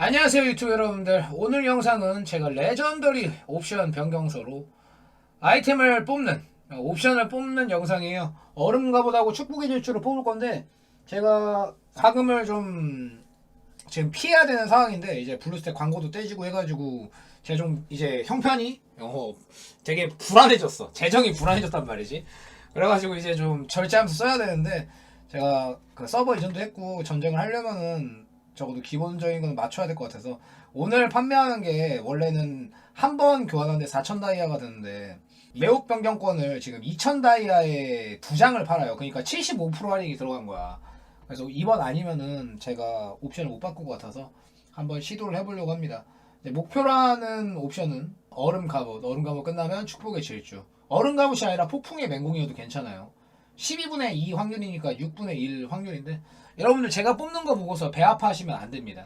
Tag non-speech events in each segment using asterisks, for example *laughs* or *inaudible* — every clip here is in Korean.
안녕하세요 유튜브 여러분들. 오늘 영상은 제가 레전더리 옵션 변경서로 아이템을 뽑는 어, 옵션을 뽑는 영상이에요. 얼음가보다고 축복의 질주를 뽑을 건데 제가 과금을 좀 지금 피해야 되는 상황인데 이제 블루스택 광고도 떼지고 해가지고 제가 좀 이제 형편이 어, 되게 불안해졌어. 재정이 불안해졌단 말이지. 그래가지고 이제 좀 절제하면서 써야 되는데 제가 그 서버 이전도 했고 전쟁을 하려면은 적어도 기본적인 건 맞춰야 될 것 같아서 오늘 판매하는 게 원래는 한 번 교환하는데 4천 다이아가 되는데 매혹 변경권을 지금 2천 다이아에 두 장을 팔아요. 그러니까 75% 할인이 들어간 거야. 그래서 이번 아니면은 제가 옵션을 못 바꿀 것 같아서 한번 시도를 해보려고 합니다. 목표라는 옵션은 얼음 갑옷, 얼음 갑옷 끝나면 축복의 질주. 얼음 갑옷이 아니라 폭풍의 맹공이어도 괜찮아요. 12분의 2 확률이니까 6분의 1 확률인데 여러분들 제가 뽑는 거 보고서 배 아파하시면 안 됩니다.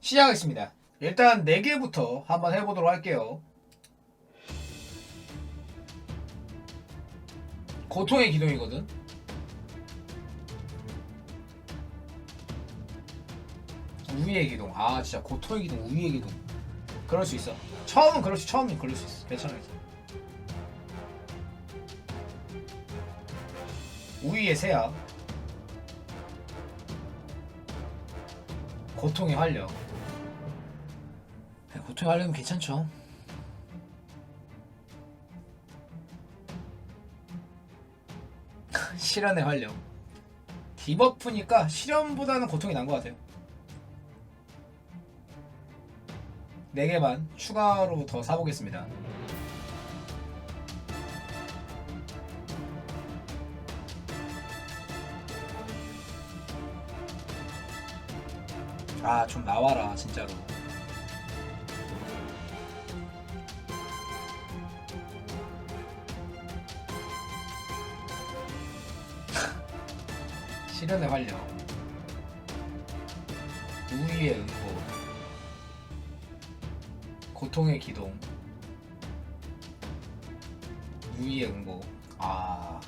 시작하겠습니다. 일단 4개부터 한번 해보도록 할게요. 고통의 기둥이거든. 우위의 기둥. 아 진짜 고통의 기둥, 우위의 기둥. 그럴 수 있어. 처음은 그럴 수, 처음은 그럴 수 있어. 괜찮아, 괜찮아. 우위의 새야. 고통의 활력. 네, 고통의 활력은 괜찮죠. *laughs* 실현의 활력. 디버프니까 실현보다는 고통이 난 것 같아요. 4개만 추가로 더 사보겠습니다. 아, 좀 나와라, 진짜로. *laughs* 실현의 활력. 우위의 응고. 고통의 기동. 우위의 응고. 아.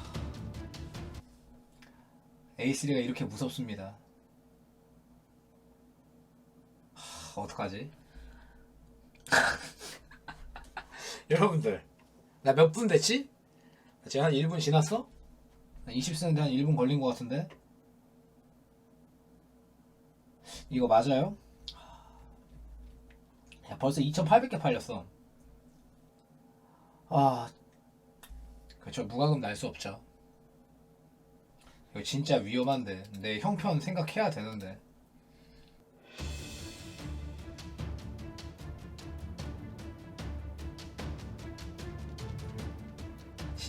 A3가 이렇게 무섭습니다. 하, 어떡하지? *laughs* 여러분들, 나 몇 분 됐지? 지금 한 1분 지났어? 20 쓰는데 한 1분 걸린 것 같은데? 이거 맞아요? 야, 벌써 2,800개 팔렸어. 아, 그쵸, 무과금 날 수 없죠. 이거 진짜 위험한데. 내 형편 생각해야 되는데.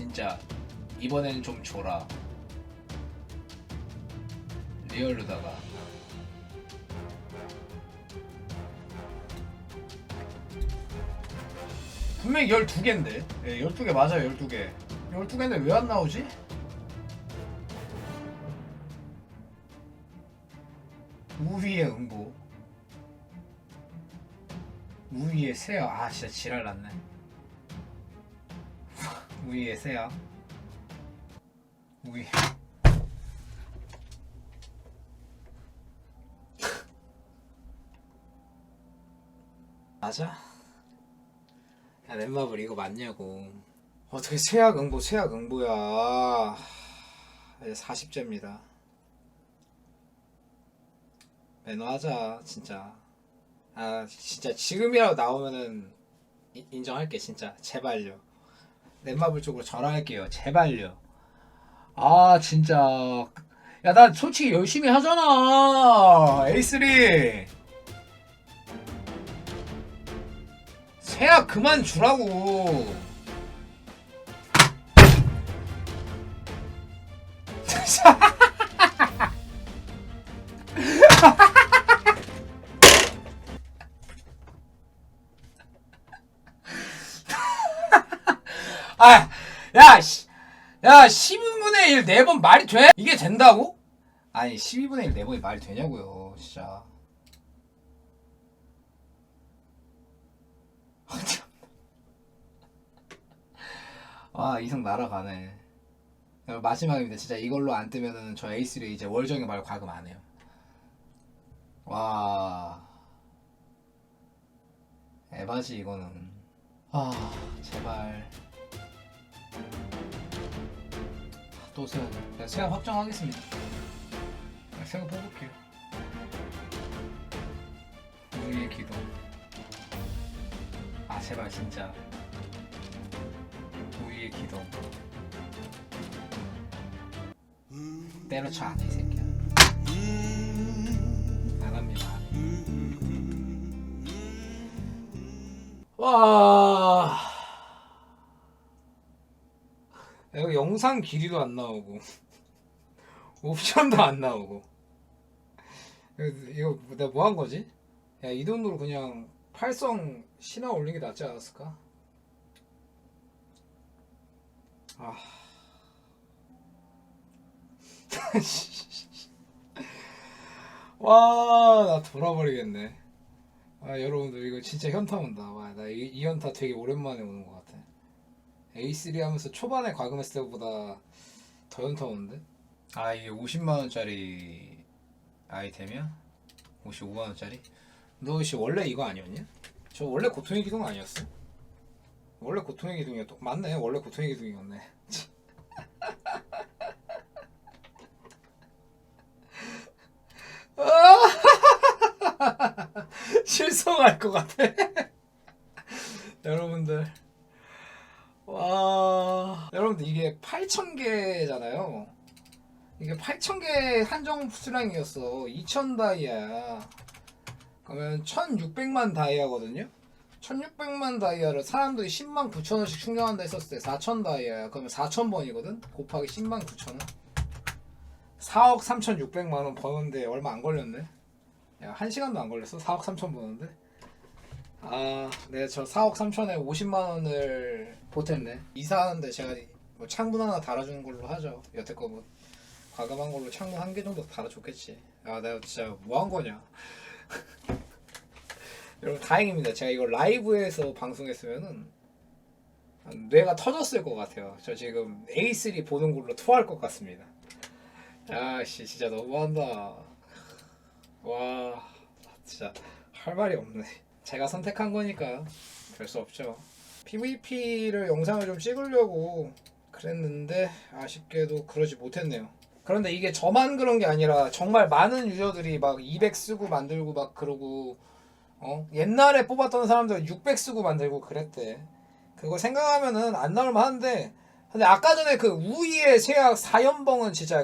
진짜 이번에는 좀 줘라. 리얼로다가. 분명히 12개인데. 예, 12개 맞아요, 12개. 12개인데 왜 안 나오지? 우위의 응보. 우위의 새야. 아, 진짜 지랄 났네. 우위의 새야. 우위. 맞아? 야, 넷마블 이거 맞냐고. 어떻게 세약 응보, 세약 응보야. 이제 40제입니다. 매너하자, 진짜. 아, 진짜 지금이라도 나오면은 이- 인정할게, 진짜. 제발요. 넷마블 쪽으로 전화할게요. 제발요. 아, 진짜. 야, 나 솔직히 열심히 하잖아. A3. 세약 그만 주라고. 야, 12분의 1 4번 말이 돼? 이게 된다고? 아니, 12분의 1 4번이 말이 되냐고요, 진짜. 와, 이성 날아가네. 그리고 마지막입니다. 진짜 이걸로 안 뜨면은 저 A3 이제 월정에 말고 과금 안 해요. 와. 에바지 이거는 아 제발 돼 내가 세야 확정하겠습니다. 네, 세야 뽑을게요. 우리의 기도. 아 제발 진짜. 우리의 기도. 때려쳐 안해 이 새끼야. 안 합니다. 와 여기 영상 길이도 안 나오고 *laughs* 옵션도 안 나오고 이거 내가 뭐 한 거지? 야 이 돈으로 그냥 팔성 신화 올린 게 낫지 않았을까? 아 *laughs* 와, 나 돌아버리겠네. 아, 여러분들, 이거 진짜 현타 온다. 와, 나 이, 이 현타 되게 오랜만에 오는 것 같아. A3 하면서 초반에 과금했을 때보다 더 현타 오는데? 아, 이게 50만원짜리 아이템이야? 55만원짜리? 너 혹시 원래 이거 아니었냐? 저 원래 고통의 기둥 아니었어? 원래 고통의 기둥이었 맞네, 원래 고통의 기둥이었네. *laughs* *laughs* 실성할 것 같아. 여러분들. 와. 여러분들 이게 8,000개잖아요. 이게 8,000개 한정 수량이었어. 2,000 다이아야. 그러면 1,600만 다이아거든요. 1,600만 다이아를 사람들이 10만 9천 원씩 충전한다 했었을 때 4,000 다이아야. 그러면 4,000번이거든. 곱하기 10만 9천 원. 4억 3,600만 원 버는데 얼마 안 걸렸네. 야, 한 시간도 안 걸렸어? 4억 3천 버는데? 아, 네, 저 4억 3천에 50만 원을 보탰네. 이사하는데 제가 뭐 창문 하나 달아주는 걸로 하죠. 여태껏 뭐 과감한 걸로 창문 한 개 정도 달아줬겠지. 아, 내가 진짜 뭐 한 거냐. *laughs* 여러분 다행입니다. 제가 이거 라이브에서 방송했으면은 뇌가 터졌을 것 같아요. 저 지금 A3 보는 걸로 토할 것 같습니다. 아씨 진짜 너무한다. 와 진짜 할 말이 없네. 제가 선택한 거니까 별수 없죠. PVP를 영상을 좀 찍으려고 그랬는데 아쉽게도 그러지 못했네요. 그런데 이게 저만 그런 게 아니라 정말 많은 유저들이 막 200 쓰고 만들고 막 그러고 어 옛날에 뽑았던 사람들 600 쓰고 만들고 그랬대. 그거 생각하면은 안 나올만 한데 근데 아까 전에 그 우이의 세약 4연봉은 진짜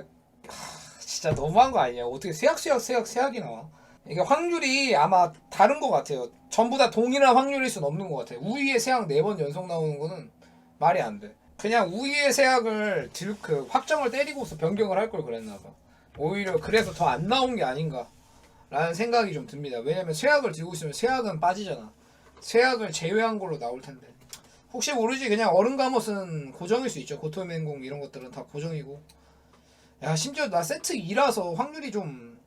하, 진짜 너무한 거 아니야? 어떻게 세약 세약 세약 세약이 나와? 이게 확률이 아마 다른 것 같아요. 전부 다 동일한 확률일 수는 없는 것 같아요. 우위의 세약 4번 연속 나오는 거는 말이 안 돼. 그냥 우위의 세약을 들, 그 확정을 때리고서 변경을 할 걸 그랬나 봐. 오히려 그래서 더 안 나온 게 아닌가. 라는 생각이 좀 듭니다. 왜냐면 세약을 들고 있으면 세약은 빠지잖아. 세약을 제외한 걸로 나올 텐데. 혹시 모르지 그냥 얼음 감옷은 고정일 수 있죠. 고토맨공 이런 것들은 다 고정이고. 야 심지어 나 세트 2라서 확률이 좀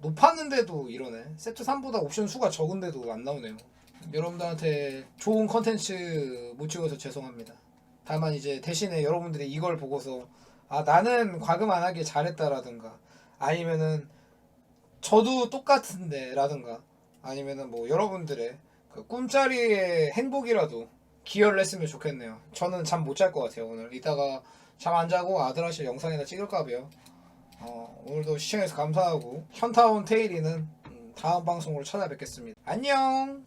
높았는데도 이러네. 세트 3보다 옵션 수가 적은데도 안 나오네요. 여러분들한테 좋은 컨텐츠 못 찍어서 죄송합니다. 다만 이제 대신에 여러분들이 이걸 보고서 아 나는 과금 안 하길 잘했다라든가 아니면은 저도 똑같은데 라든가 아니면은 뭐 여러분들의 그 꿈자리의 행복이라도 기여를 했으면 좋겠네요. 저는 잠 못 잘 것 같아요 오늘. 이따가 잠 안 자고 아들 아실 영상에다 찍을까 봐요. 어, 오늘도 시청해서 감사하고 현타온 테일이는 음, 다음 방송으로 찾아뵙겠습니다. 안녕.